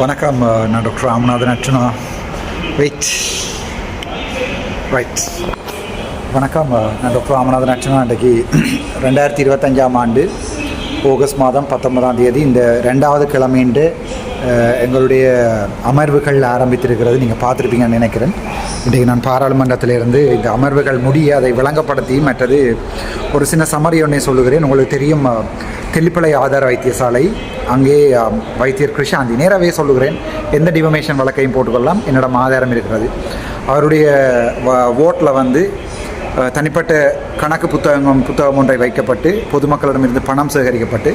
வணக்கம் நான் doctor Ramanathan Archana weight right வணக்கம் நான் டாக்டர் ராமநாதன் அர்ச்சனா அன்றைக்கு ரெண்டாயிரத்தி இருபத்தஞ்சாம் ஆண்டு ஆகஸ்ட் மாதம் பத்தொன்பதாம் தேதி இந்த ரெண்டாவது கிழமைண்டு எங்களுடைய அமர்வுகள் ஆரம்பித்திருக்கிறது. நீங்கள் பார்த்துருப்பீங்கன்னு நினைக்கிறேன். இன்றைக்கு நான் பாராளுமன்றத்திலிருந்து இந்த அமர்வுகள் முடிய அதை விளங்கப்படுத்தி மற்றது ஒரு சின்ன சமரி ஒன்றை சொல்லுகிறேன். உங்களுக்கு தெரியும் தெல்லிப்பளை ஆதார வைத்தியசாலை. அங்கே வைத்தியர் கிருஷாந்தி நேராகவே சொல்லுகிறேன். எந்த டிவமேஷன் வழக்கையும் போட்டுக்கொள்ளலாம். என்னிடம் ஆதாரம் இருக்கிறது. அவருடைய ஓட்டில் வந்து தனிப்பட்ட கணக்கு புத்தகம் புத்தகம் ஒன்றை வைக்கப்பட்டு பொதுமக்களிடமிருந்து பணம் சேகரிக்கப்பட்டு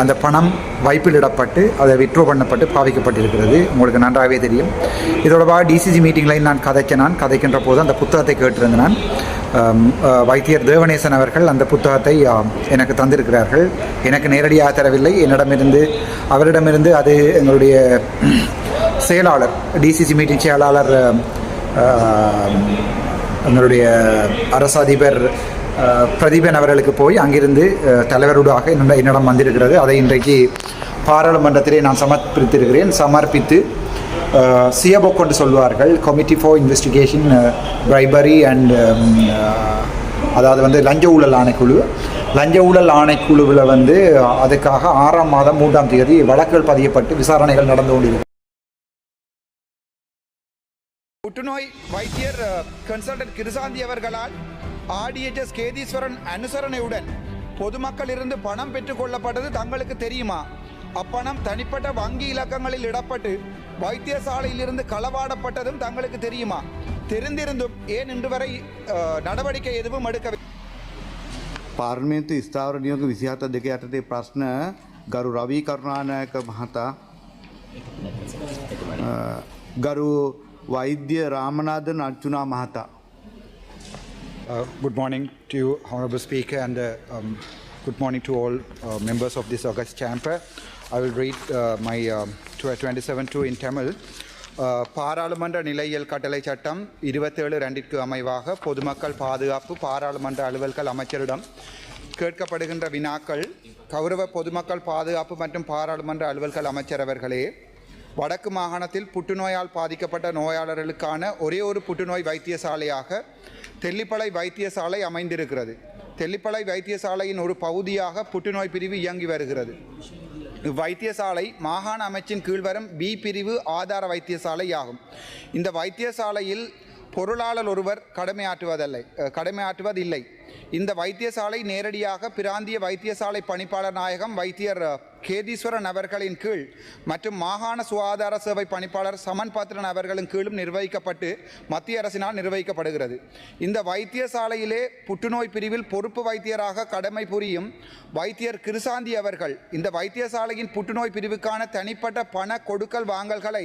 அந்த பணம் வைப்பிலிடப்பட்டு அதை விட்ரோ பண்ணப்பட்டு பாவிக்கப்பட்டிருக்கிறது. உங்களுக்கு நன்றாகவே தெரியும். இதோடவாக டிசிசி மீட்டிங்கில் நான் கதைக்க நான். கதைக்கின்ற போது அந்த புத்தகத்தை கேட்டிருந்தேன் நான். வைத்தியர் தேவநேசன் அவர்கள் அந்த புத்தகத்தை எனக்கு தந்திருக்கிறார்கள். எனக்கு நேரடியாக தரவில்லை. என்னிடமிருந்து அவரிடமிருந்து அது எங்களுடைய செயலாளர் டிசிசி மீட்டிங் செயலாளர் எங்களுடைய அரசு அதிபர் பிரதீபன் அவர்களுக்கு போய் அங்கிருந்து தலைவருடாக என்னிடம் என்னிடம் வந்திருக்கிறது. அதை இன்றைக்கு பாராளுமன்றத்திலே நான் சமர்ப்பித்திருக்கிறேன். சமர்ப்பித்து சியபோக் என்று சொல்வார்கள். Committee for investigation bribery and அதாவது வந்து லஞ்ச ஊழல் ஆணைக்குழு. லஞ்ச ஊழல் ஆணைக்குழுவில் வந்து அதுக்காக ஆறாம் மாதம் மூன்றாம் தேதி வழக்குகள் பதியப்பட்டு விசாரணைகள் நடந்து கொண்டிருக்கும் புற்றுநோய் வைத்தியர் கன்சல்டன்ட் கிருசாந்தி அவர்களால் ஆடிஎச்எஸ் கேதீஸ்வரன் அனுசரணையுடன் பொதுமக்களிலிருந்து பணம் பெற்றுக் கொள்ளப்பட்டது தங்களுக்கு தெரியுமா அப்பணம் தனிப்பட்ட வங்கி இலக்கங்களில் இடப்பட்டு வைத்தியசாலையிலிருந்து களவாடப்பட்டதும் தங்களுக்கு தெரியுமா தெரிந்திருந்தும் ஏன் இன்று வரை அஹ், நடவடிக்கை எதுவும் எடுக்கவில்லை පාර්මේන්තු ස්ථාවර නියෝග විසිහත දෙක යටතේ ප්‍රශ්න ගරු රවී කරුණානායක මහතා අ, ගරු Vaidya Ramanathan Archuna Mahata. Uh, good morning to you, Honorable Speaker, and uh, um, good morning to all uh, members of this august chamber. I will read my um, 27.2 in Tamil. பாராளுமன்ற நிலையியல் கட்டளை சட்டம் இருபத்தேழு ரெண்டிற்கு அமைவாக பொதுமக்கள் பாதுகாப்பு பாராளுமன்ற அலுவல்கள் அமைச்சரிடம் கேட்கப்படுகின்ற வினாக்கள் கௌரவ பொதுமக்கள் பாதுகாப்பு மற்றும் பாராளுமன்ற அலுவல்கள் அமைச்சர் அவர்களே வடக்கு மாகாணத்தில் புற்றுநோயால் பாதிக்கப்பட்ட நோயாளர்களுக்கான ஒரே ஒரு புற்றுநோய் வைத்தியசாலையாக தெல்லிப்பளை வைத்தியசாலை அமைந்திருக்கிறது. தெல்லிப்பளை வைத்தியசாலையின் ஒரு பகுதியாக புற்றுநோய் பிரிவு இயங்கி வருகிறது. இவ்வைத்தியசாலை மாகாண அமைச்சின் கீழ் வரும் பி பிரிவு ஆதார வைத்தியசாலை ஆகும் இந்த வைத்தியசாலையில் பொருளாளர் ஒருவர் கடமையாற்றுவதில்லை கடமையாற்றுவதில்லை. இந்த வைத்தியசாலை நேரடியாக பிராந்திய வைத்தியசாலை பணிப்பாளர் நாயகம் வைத்தியர் கேதீஸ்வரன் அவர்களின் கீழ் மற்றும் மாகாண சுகாதார சேவை பணிப்பாளர் சமன் பாத்திரன் அவர்களின் கீழும் நிர்வகிக்கப்பட்டு மத்திய அரசினால் நிர்வகிக்கப்படுகிறது. இந்த வைத்தியசாலையிலே புற்றுநோய் பிரிவில் பொறுப்பு வைத்தியராக கடமை புரியும் வைத்தியர் கிருசாந்தி அவர்கள் இந்த வைத்தியசாலையின் புற்றுநோய் பிரிவுக்கான தனிப்பட்ட பண கொடுக்கல் வாங்கல்களை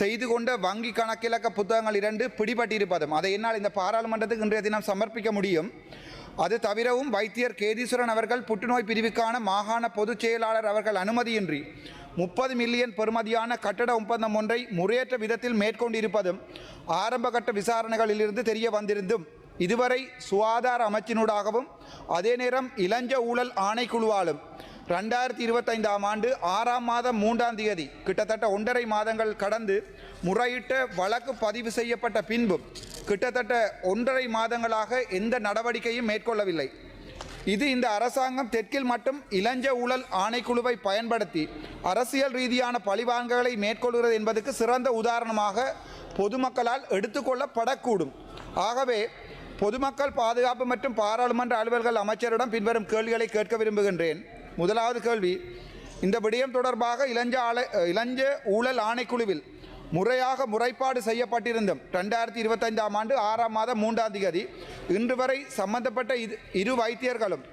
செய்து கொண்ட வங்கி கணக்கிலக்க புத்தகங்கள் இரண்டு பிடிபட்டிருப்பதும் அதை என்னால் இந்த பாராளுமன்றத்துக்கு இன்றைய தினம் சமர்ப்பிக்க முடியும். அது தவிரவும் வைத்தியர் கேதீஸ்வரன் அவர்கள் புற்றுநோய் பிரிவுக்கான மாகாண பொதுச் செயலாளர் அவர்கள் அனுமதியின்றி முப்பது மில்லியன் பெறுமதியான கட்டட ஒப்பந்தம் ஒன்றை முறையற்ற விதத்தில் மேற்கொண்டிருப்பதும் ஆரம்பகட்ட விசாரணைகளிலிருந்து தெரிய வந்திருந்தும் இதுவரை சுகாதார அமைச்சினூடாகவும் அதே நேரம் இளஞ்ச ஊழல் ஆணைக்குழுவாலும் ரெண்டாயிரத்தி இருபத்தைந்தாம் ஆண்டு ஆறாம் மாதம் மூன்றாம் தேதி கிட்டத்தட்ட ஒன்றரை மாதங்கள் கடந்து முறையிட்ட வழக்கு பதிவு செய்யப்பட்ட பின்பும் கிட்டத்தட்ட ஒன்றரை மாதங்களாக எந்த நடவடிக்கையும் மேற்கொள்ளவில்லை. இது இந்த அரசாங்கம் தெற்கில் மட்டும் இளஞ்ச ஊழல் ஆணைக்குழுவை பயன்படுத்தி அரசியல் ரீதியான பழிவாங்கல்களை மேற்கொள்கிறது என்பதற்கு சிறந்த உதாரணமாக பொதுமக்களால் எடுத்துக்கொள்ளப்படக்கூடும். ஆகவே பொதுமக்கள் பாதுகாப்பு மற்றும் பாராளுமன்ற அலுவல்கள் அமைச்சரிடம் பின்வரும் கேள்விகளை கேட்க விரும்புகின்றேன். முதலாவது கேள்வி. இந்த விடயம் தொடர்பாக இளஞ்ச ஆலை இளஞ்ச ஊழல் ஆணைக்குழுவில் முறையாக முறைப்பாடு செய்யப்பட்டிருந்தும் ரெண்டாயிரத்தி இருபத்தைந்தாம் ஆண்டு ஆறாம் மாதம் மூன்றாம் தேதி இன்று வரை சம்பந்தப்பட்ட இரு வைத்தியர்களும்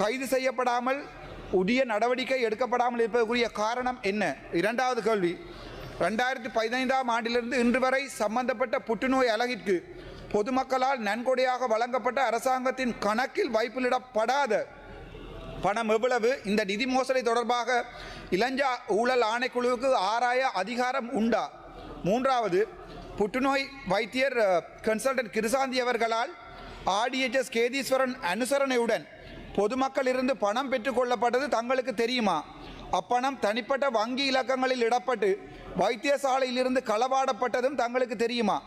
கைது செய்யப்படாமல் உரிய நடவடிக்கை எடுக்கப்படாமல் இருப்பதற்குரிய காரணம் என்ன? இரண்டாவது கேள்வி. ரெண்டாயிரத்தி பதினைந்தாம் ஆண்டிலிருந்து இன்று வரை சம்பந்தப்பட்ட புற்றுநோய் அலகிற்கு பொதுமக்களால் நன்கொடையாக வழங்கப்பட்ட அரசாங்கத்தின் கணக்கில் வைப்பிலிடப்படாத பணம் எவ்வளவு? இந்த நிதி மோசடி தொடர்பாக இளஞ்சா ஊழல் ஆணைக்குழுவுக்கு ஆராய அதிகாரம் உண்டா? மூன்றாவது புற்றுநோய் வைத்தியர் கன்சல்டன்ட் கிருசாந்தி அவர்களால் ஆர்டிஎச்எஸ் கேதீஸ்வரன் அனுசரணையுடன் பொதுமக்களிலிருந்து பணம் பெற்றுக்கொள்ளப்பட்டது தங்களுக்கு தெரியுமா? அப்பணம் தனிப்பட்ட வங்கி இலக்கங்களில் இடப்பட்டு வைத்தியசாலையிலிருந்து களவாடப்பட்டதும் தங்களுக்கு தெரியுமா?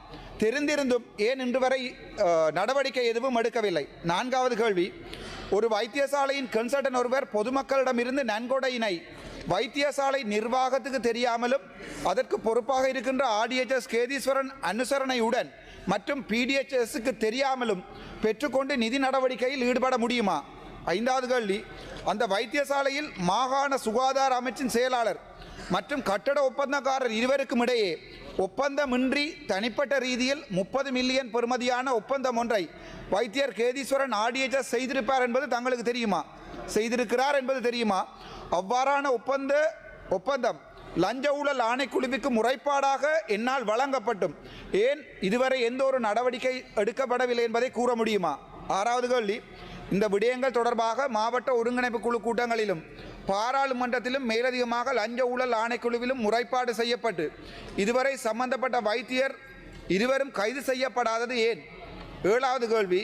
தெரிந்திருந்தும் ஏன் இன்று வரை நடவடிக்கை எதுவும் எடுக்கவில்லை. நான்காவது கேள்வி ஒரு வைத்தியசாலையின் கன்சல்டன் ஒருவர் பொதுமக்களிடமிருந்து நன்கொடையினை வைத்தியசாலை நிர்வாகத்துக்கு தெரியாமலும் அதற்கு பொறுப்பாக இருக்கின்ற ஆர்டிஎச்எஸ் கேதீஸ்வரன் அனுசரணையுடன் மற்றும் பிடிஎச்எஸ்க்கு தெரியாமலும் பெற்றுக்கொண்டு நிதி நடவடிக்கையில் ஈடுபட முடியுமா? ஐந்தாவது கேள்வி. அந்த வைத்தியசாலையில் மாகாண சுகாதார அமைச்சின் செயலாளர் மற்றும் கட்டட ஒப்பந்தக்காரர் இருவருக்கும் இடையே ஒப்பந்தமின்றி தனிப்பட்ட ரீதியில் முப்பது மில்லியன் பெறுமதியான ஒப்பந்தம் ஒன்றை வைத்தியர் கேதீஸ்வரன் ஆடியேஜஸ் செய்திருப்பார் என்பது தங்களுக்கு தெரியுமா? செய்திருக்கிறார் என்பது தெரியுமா? அவ்வாறான ஒப்பந்த ஒப்பந்தம் லஞ்ச ஊழல் ஆணைக்குழுவிற்கு முறைப்பாடாக என்னால் வழங்கப்பட்டும். ஏன் இதுவரை எந்த ஒரு நடவடிக்கை எடுக்கப்படவில்லை என்பதை கூற முடியுமா? ஆறாவது கேள்வி. இந்த விடயங்கள் தொடர்பாக மாவட்ட ஒருங்கிணைப்பு குழு கூட்டங்களிலும் பாராளுமன்றத்திலும் மேலதிகமாக லஞ்ச ஊழல் ஆணைக்குழுவிலும் முறைப்பாடு செய்யப்பட்டு இதுவரை சம்பந்தப்பட்ட வைத்தியர் இருவரும் கைது செய்யப்படாதது ஏன்? ஏழாவது கேள்வி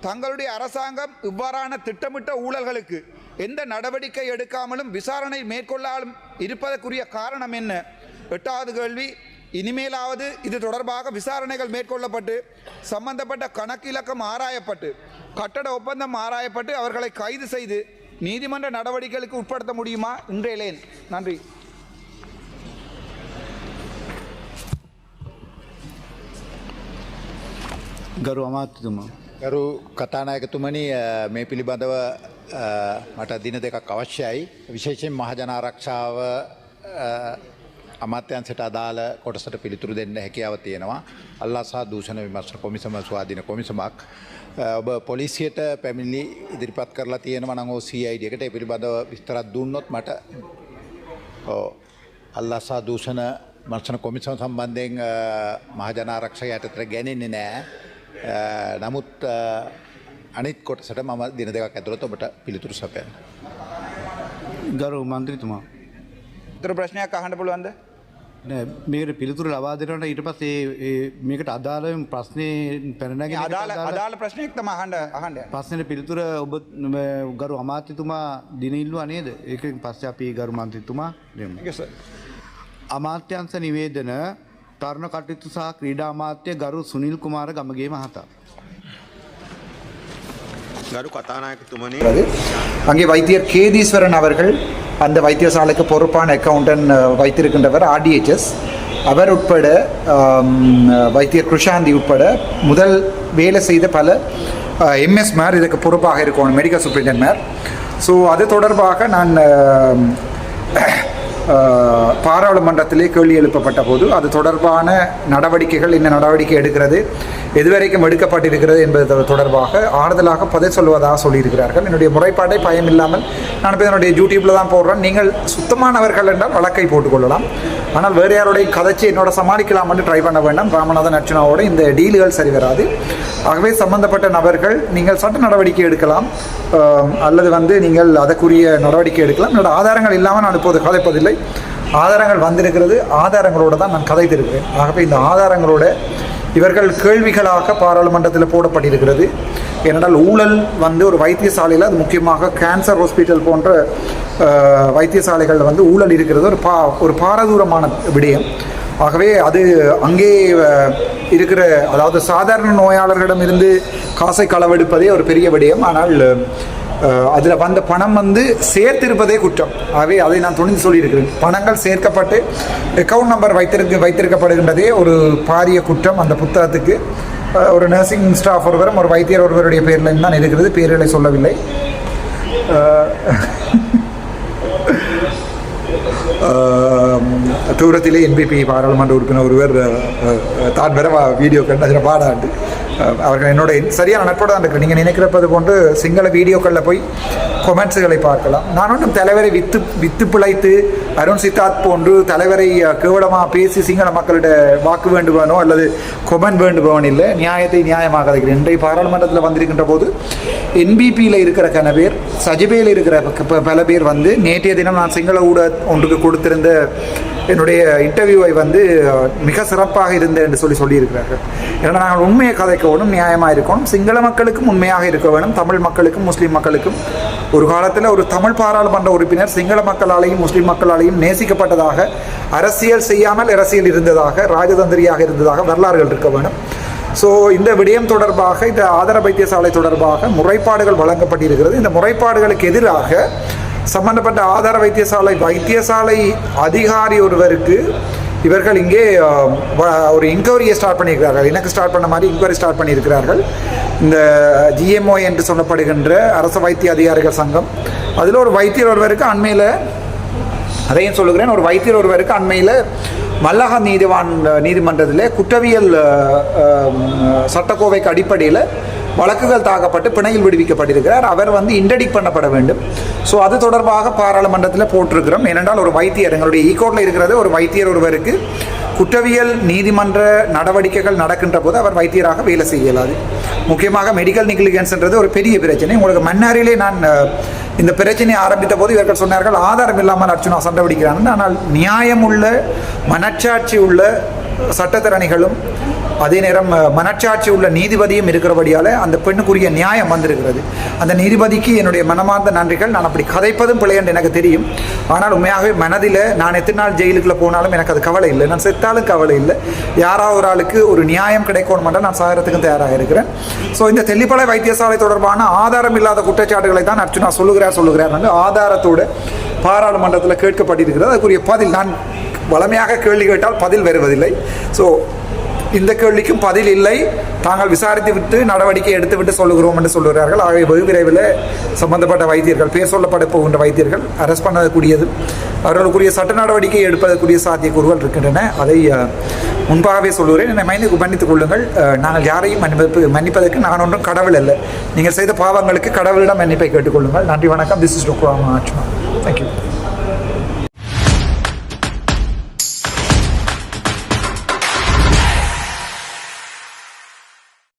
தங்களுடைய அரசாங்கம் இவ்வாறான திட்டமிட்ட ஊழல்களுக்கு எந்த நடவடிக்கை எடுக்காமலும் விசாரணை மேற்கொள்ளாலும் இருப்பதற்குரிய காரணம் என்ன? எட்டாவது கேள்வி இனிமேலாவது இது தொடர்பாக விசாரணைகள் மேற்கொள்ளப்பட்டு சம்பந்தப்பட்ட கணக்கிலக்கம் ஆராயப்பட்டு கட்டட ஒப்பந்தம் ஆராயப்பட்டு அவர்களை கைது செய்து நீதிமன்ற நடவடிக்கைகளுக்கு உட்படுத்த முடியுமா இன்றையிலேன் நன்றி ගරු අමාත්‍යතුමා. ගරු කතානායකතුමනි අ, මේ පිළිබඳව අ, මට දින දෙකක් අවශ්‍යයි. විශේෂයෙන් මහජනාරක්ෂාව අ, අමාත්‍යන්සට අදාළ කොටසට පිළිතුරු දෙන්න හැකියාව තියෙනවා. අල්ලා සහ දූෂණ විමර්ශන කොමිසම ස්වාධීන කොමිසමක්. ඔබ පොලිසියට පැමිණිලි ඉදිරිපත් කරලා තියෙනවා නම් CID එකට ඒ පිළිබඳව විස්තරත් දුන්නොත් මට ඔව්. අල්ලා සහ දූෂණ මර්ශන කොමිසම සම්බන්ධයෙන් මහජනාරක්ෂක යටතට ගැනෙන්නේ නෑ. නමුත් අනිත් කොටසට මම දින දෙකක් ඇතුළත ඔබට පිළිතුරු සපයන්න. ගරු මන්ත්‍රීතුමා. ඉතුරු ප්‍රශ්නයක් අහන්න පුළුවන්ද මේකට පිළිතුරු ලබා දෙනට ඊට පස්සේ ඒ මේකට අදාළම ප්‍රශ්නය පැනනගෙන අදාළ අදාළ ප්‍රශ්නයක් තම අහන්න අහන්න ප්‍රශ්නයට පිළිතුර ඔබ ම, ගරු අමාත්‍යතුමා දිනඉල්ලවා නේද ඒක පස්ස අපි ගරු මන්ත්‍රතුමා දෙමු. අමාත්‍යන්ස නිවේදන තරුණ කටයුතු සහ ක්‍රීඩා අමාත්‍ය ගරු සුනිල් කුමාර ගමගේ මහතා. ගරු කතානායකතුමනි இருக்கிறது. அங்கே வைத்தியர் கேதீஸ்வரன் அவர்கள் அந்த வைத்தியசாலைக்கு பொறுப்பான அக்கவுண்டன் வைத்திருக்கின்றவர் ஆர்டிஹெச்எஸ் அவர் உட்பட வைத்தியர் கிருஷாந்தி உட்பட முதல் வேலை செய்த பல எம்எஸ் மேர் இதுக்கு பொறுப்பாக இருக்கணும் மெடிக்கல் சூப்பரிண்டென்ட் மேர். ஸோ அது தொடர்பாக நான் பாராளுமன்றத்திலே கேள்வி எழுப்பப்பட்ட போது அது தொடர்பான நடவடிக்கைகள் என்ன நடவடிக்கை எடுக்கிறது எதுவரைக்கும் எடுக்கப்பட்டிருக்கிறது என்பது தொடர்பாக ஆறுதலாக பதில் சொல்வதாக சொல்லியிருக்கிறார்கள். என்னுடைய முறைப்பாட்டை பயம் இல்லாமல் நான் இப்போ என்னுடைய யூடியூப்பில் தான் போடுறேன். நீங்கள் சுத்தமானவர்கள் என்றால் வழக்கை போட்டுக்கொள்ளலாம். ஆனால் வேறு யாருடைய கதைச்சி என்னோட சமாளிக்கலாம் என்று ட்ரை பண்ண வேண்டாம். ராமநாதன் அர்ச்சனாவோட இந்த டீல்கள் சரி வராது. ஆகவே சம்பந்தப்பட்ட நபர்கள் நீங்கள் சட்ட நடவடிக்கை எடுக்கலாம். அல்லது வந்து நீங்கள் அதற்குரிய நடவடிக்கை எடுக்கலாம். என்னோட ஆதாரங்கள் இல்லாமல் நான் இப்போது கதைப்பதில்லை. ஆதாரங்கள் வந்திருக்கிறது. ஆதாரங்களோடு தான் நான் கதைத்திருக்கிறேன். ஆகவே இந்த ஆதாரங்களோட இவர்கள் கேள்விகளாக பாராளுமன்றத்தில் போடப்பட்டிருக்கிறது. ஏனென்றால் ஊழல் வந்து ஒரு வைத்தியசாலையில் அது முக்கியமாக கேன்சர் ஹாஸ்பிட்டல் போன்ற வைத்தியசாலைகளில் வந்து ஊழல் இருக்கிறது. ஒரு பா ஒரு பாரதூரமான விடயம். ஆகவே அது அங்கே இருக்கிற அதாவது சாதாரண நோயாளர்களிடம் இருந்து காசை களவெடுப்பதே ஒரு பெரிய விடயம். ஆனால் அதில் வந்த பணம் வந்து சேர்த்திருப்பதே குற்றம். ஆகவே அதை நான் துணிந்து சொல்லியிருக்கிறேன். பணங்கள் சேர்க்கப்பட்டு அக்கௌண்ட் நம்பர் வைத்திருக்க வைத்திருக்கப்படுகின்றதே ஒரு பாரிய குற்றம் அந்த புத்தகத்துக்கு. ஒரு நர்சிங் ஸ்டாஃப் ஒருவரும் ஒரு வைத்தியர் ஒருவருடைய பேரில் தான் இருக்கிறது. பேர்களை சொல்லவில்லை. தூரத்திலே என்பிபி பாராளுமன்ற உறுப்பினர் ஒருவர் தான் பெற வீடியோ கண்டு அதில் பாடாண்டு. அவர்கள் என்னோட சரியான நட்போடு தான் இருக்கு நீங்கள் நினைக்கிறப்பது போன்று சிங்கள வீடியோக்களில் போய் கொமெண்ட்ஸுகளை பார்க்கலாம். நான் ஒன்றும் தலைவரை வித்து வித்து பிழைத்து அருண் சித்தார்த் போன்று தலைவரை கேவலமாக பேசி சிங்கள மக்களிட வாக்கு வேண்டுபவனோ அல்லது கொமெண்ட் வேண்டுபவன் இல்லை. நியாயத்தை நியாயமாக இருக்கிறேன் இன்றைய பாராளுமன்றத்தில் வந்திருக்கின்ற போது என்பிபியில் இருக்கிற கன பேர் சஜிபேயில் இருக்கிற ப- பல பேர் வந்து நேற்றைய தினம் நான் சிங்கள ஊட ஒன்றுக்கு கொடுத்திருந்த என்னுடைய இன்டர்வியூவை வந்து மிக சிறப்பாக இருந்தேன் என்று சொல்லி சொல்லியிருக்கிறார்கள். ஏன்னா நாங்கள் உண்மையை கதைக்க வேணும் நியாயமாக இருக்கணும். சிங்கள மக்களுக்கும் உண்மையாக இருக்க வேணும். தமிழ் மக்களுக்கும் முஸ்லீம் மக்களுக்கும். ஒரு காலத்தில் ஒரு தமிழ் பாராளுமன்ற உறுப்பினர் சிங்கள மக்களாலேயும் முஸ்லீம் மக்களாலேயும் நேசிக்கப்பட்டதாக அரசியல் செய்யாமல் அரசியல் இருந்ததாக ராஜதந்திரியாக இருந்ததாக வரலாறுகள் இருக்க வேண்டும் ஸோ இந்த விடயம் தொடர்பாக இந்த ஆதார வைத்தியசாலை தொடர்பாக முறைப்பாடுகள் வழங்கப்பட்டிருக்கிறது. இந்த முறைப்பாடுகளுக்கு எதிராக சம்பந்தப்பட்ட ஆதார வைத்தியசாலை வைத்தியசாலை அதிகாரி ஒருவருக்கு இவர்கள் இங்கே ஒரு இன்கொயரியை ஸ்டார்ட் பண்ணியிருக்கிறார்கள். எனக்கு ஸ்டார்ட் பண்ண மாதிரி இன்கொயரி ஸ்டார்ட் பண்ணியிருக்கிறார்கள். இந்த ஜிஎம்ஓ என்று சொல்லப்படுகின்ற அரசு வைத்திய அதிகாரிகள் சங்கம். அதில் ஒரு வைத்தியர் ஒருவருக்கு அண்மையில் அதையும் சொல்லுகிறேன் ஒரு வைத்தியர் ஒருவருக்கு அண்மையில் மல்லக நீதிவான் நீதிமன்றத்தில் குற்றவியல் சட்டக்கோவைக்கு அடிப்படையில் வழக்குகள் தாக்கப்பட்டு பிணையில் விடுவிக்கப்பட்டிருக்கிறார். அவர் வந்து இன்டடிக் பண்ணப்பட வேண்டும். ஸோ அது தொடர்பாக பாராளுமன்றத்தில் போட்டிருக்கிறோம். ஏனென்றால் ஒரு வைத்தியர் எங்களுடைய e ஈகோட்டில் இருக்கிறது ஒரு வைத்தியர் ஒருவருக்கு குற்றவியல் நீதிமன்ற நடவடிக்கைகள் நடக்கின்ற போது அவர் வைத்தியராக வேலை செய்ய இயலாது. முக்கியமாக மெடிக்கல் நெக்லிகன்ஸ்ன்றது ஒரு பெரிய பிரச்சனை. உங்களுக்கு மன்னாரிலே நான் இந்த பிரச்சனையை ஆரம்பித்த போது இவர்கள் சொன்னார்கள் ஆதாரம் இல்லாமல் அர்ச்சுனா சண்டை பிடிக்கிறாங்க ஆனால் நியாயமுள்ள மனச்சாட்சி உள்ள சட்டத்தரணிகளும் அதே நேரம் மனச்சாட்சி உள்ள நீதிபதியும் இருக்கிறபடியால் அந்த பெண்ணுக்குரிய நியாயம் வந்திருக்கிறது. அந்த நீதிபதிக்கு என்னுடைய மனமார்ந்த நன்றிகள். நான் அப்படி கதைப்பதும் பிழை என்று எனக்கு தெரியும். ஆனால் உண்மையாகவே மனதில் நான் எத்தனை நாள் ஜெயிலுக்குள்ளே போனாலும் எனக்கு அது கவலை இல்லை. நான் செத்தாலும் கவலை இல்லை. யாராவது ஒரு ஆளுக்கு ஒரு நியாயம் கிடைக்கணும் நான் சாகரத்துக்கும் தயாராக இருக்கிறேன் ஸோ இந்த தெல்லிப்பளை வைத்தியசாலை தொடர்பான ஆதாரம் இல்லாத குற்றச்சாட்டுகளை தான் அர்ச்சுனா சொல்லுகிறார் சொல்லுகிறார் வந்து ஆதாரத்தோடு பாராளுமன்றத்தில் கேட்கப்பட்டிருக்கிறது. அதுக்குரிய பதில் நான் வளமையாக கேள்வி கேட்டால் பதில் வருவதில்லை. ஸோ இந்த கேள்விக்கும் பதில் இல்லை. தாங்கள் விசாரித்து விட்டு நடவடிக்கை எடுத்து விட்டு சொல்லுகிறோம் என்று சொல்லுகிறார்கள். ஆகவே வெகு விரைவில் சம்பந்தப்பட்ட வைத்தியர்கள் பேர் சொல்லப்பட போகின்ற வைத்தியர்கள் அரெஸ்ட் பண்ணக்கூடியது அவர்களுக்குரிய சட்ட நடவடிக்கை எடுப்பதற்குரிய சாத்தியக்கூறுகள் இருக்கின்றன. அதை முன்பாகவே சொல்லுகிறேன். என்னை மைனுக்கு மன்னித்துக் கொள்ளுங்கள். நாங்கள் யாரையும் மன்னிப்பு மன்னிப்பதற்கு நான் ஒன்றும் கடவுள் அல்ல. நீங்கள் செய்த பாவங்களுக்கு கடவுளிடம் மன்னிப்பை கேட்டுக்கொள்ளுங்கள் நன்றி வணக்கம். This is doctor ஆச்சுமா